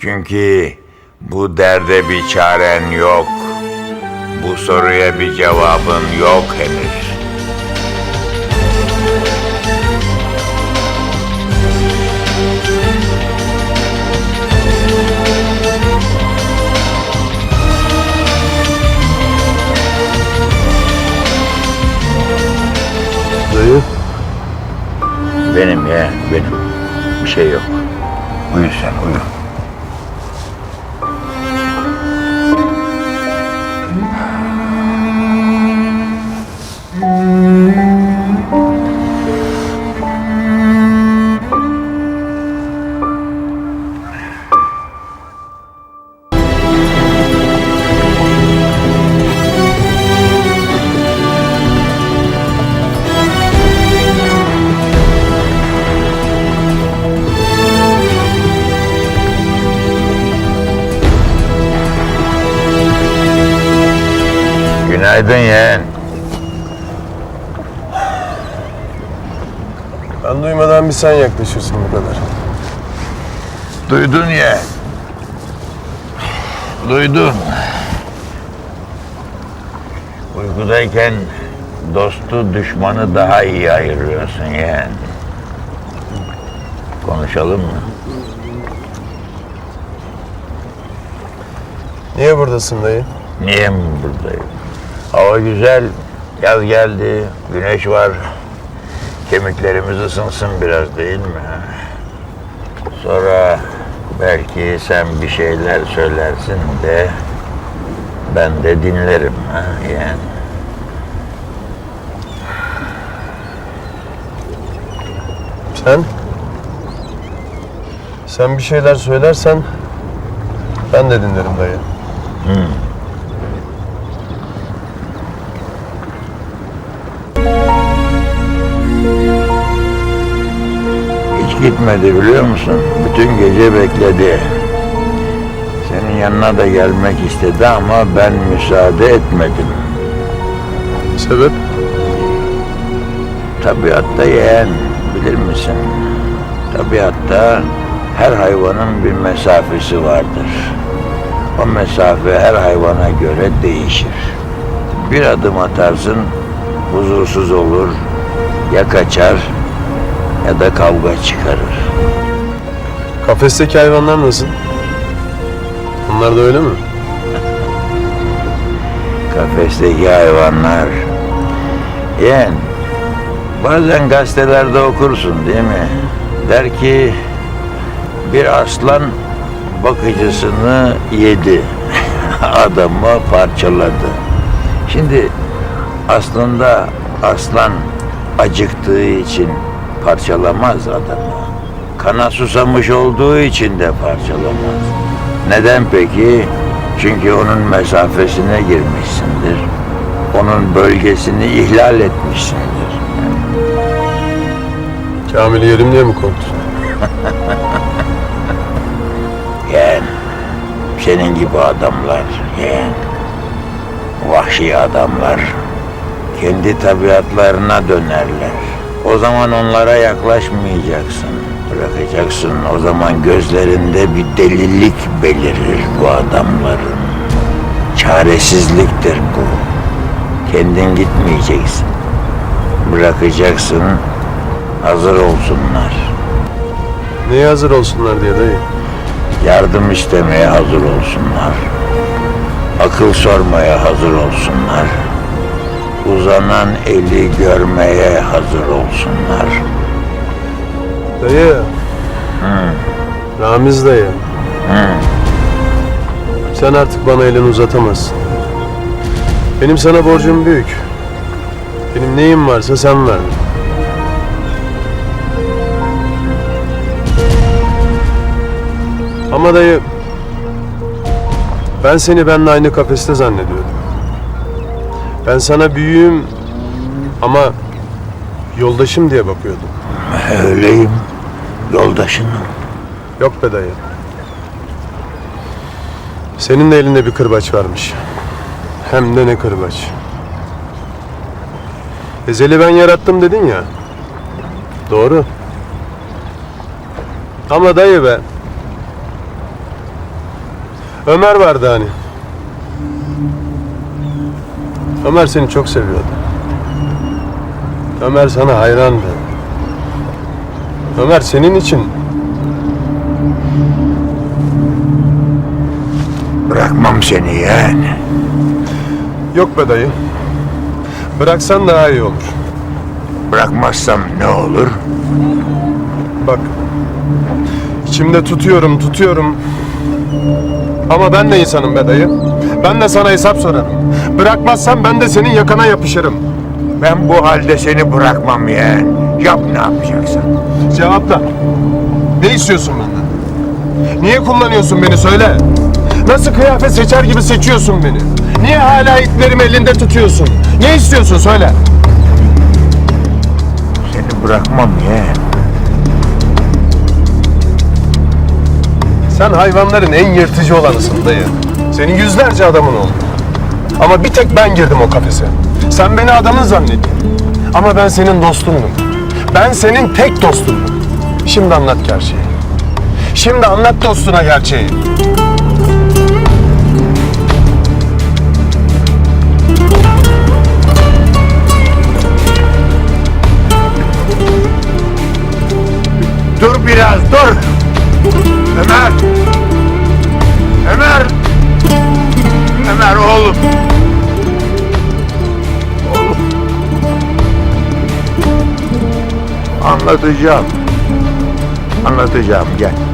Çünkü bu derde bir çaren yok. Bu soruya bir cevabın yok henüz. Dayı. Benim ya, benim. Bir şey yok. Uyu sen, uyu. Günaydın yeğen. Ben duymadan bir sen yaklaşırsın bu kadar. Duydun ya. Duydun. Uykudayken dostu düşmanı daha iyi ayırıyorsun yeğen. Konuşalım mı? Niye buradasın dayı? Niye mi buradayım? Hava güzel, yaz geldi, güneş var. Kemiklerimiz ısınsın biraz değil mi? Sonra belki sen bir şeyler söylersin de ben de dinlerim. Ha? Yani. Sen? Sen bir şeyler söylersen ben de dinlerim dayı. Hiç gitmedi biliyor musun? Bütün gece bekledi. Senin yanına da gelmek istedi ama ben müsaade etmedim. Sebep? Tabiatta yeğen bilir misin? Tabiatta her hayvanın bir mesafesi vardır. O mesafe her hayvana göre değişir. Bir adım atarsın huzursuz olur, ya kaçar ya da kavga çıkarır. Kafesteki hayvanlar nasıl? Onlar da öyle mi? Kafesteki hayvanlar. Yeğen, bazen gazetelerde okursun değil mi? Der ki bir aslan bakıcısını yedi. Adamı parçaladı. Şimdi aslında aslan acıktığı için parçalamaz adamı. Kana susamış olduğu için de parçalamaz. Neden peki? Çünkü onun mesafesine girmişsindir. Onun bölgesini ihlal etmişsindir. Kamil'i yerim diye mi korktun? Yeğen, senin gibi adamlar, yeğen, vahşi adamlar kendi tabiatlarına dönerler. O zaman onlara yaklaşmayacaksın, bırakacaksın. O zaman gözlerinde bir delilik belirir bu adamların. Çaresizliktir bu. Kendin gitmeyeceksin. Bırakacaksın, hazır olsunlar. Neye hazır olsunlar diye dayı. Yardım istemeye hazır olsunlar. Akıl sormaya hazır olsunlar. Uzanan eli görmeye hazır olsunlar. Dayı. Ramiz dayı. Sen artık bana elini uzatamazsın. Benim sana borcum büyük. Benim neyim varsa sen verdin. Ama dayı ben seni benimle aynı kafeste zannediyordum. Ben sana büyüğüm ama yoldaşım diye bakıyordum. Öyleyim. Yoldaşınım. Yok be dayı. Senin de elinde bir kırbaç varmış. Hem de ne kırbaç. Ezeli ben yarattım dedin ya. Doğru. Ama dayı be. Ömer vardı hani. Ömer seni çok seviyordu. Ömer sana hayrandı. Ömer senin için Bırakmam seni yeğen. yok be dayı. Bıraksan daha iyi olur. Bırakmazsam ne olur? Bak. içimde tutuyorum, tutuyorum. Ama ben de insanım be dayı. Ben de sana hesap sorarım. Bırakmazsan ben de senin yakana yapışırım. Ben bu halde seni bırakmam yeğen. Yap ne yapacaksan. Cevapla. Ne istiyorsun benden? Niye kullanıyorsun beni söyle. Nasıl kıyafet seçer gibi seçiyorsun beni? Niye hala iplerimi elinde tutuyorsun? Ne istiyorsun söyle. Seni bırakmam yeğen. Sen hayvanların en yırtıcı olanısın dayı. Senin yüzlerce adamın oldu. Ama bir tek ben girdim o kafese. Sen beni adamın zannettin. Ama ben senin dostundum. Ben senin tek dostundum. Şimdi anlat gerçeği. Şimdi anlat dostuna gerçeği. Dur biraz dur. Ömer. Ömer. Ömer oğlum. Oğlum. Anlatacağım. Anlatacağım gel.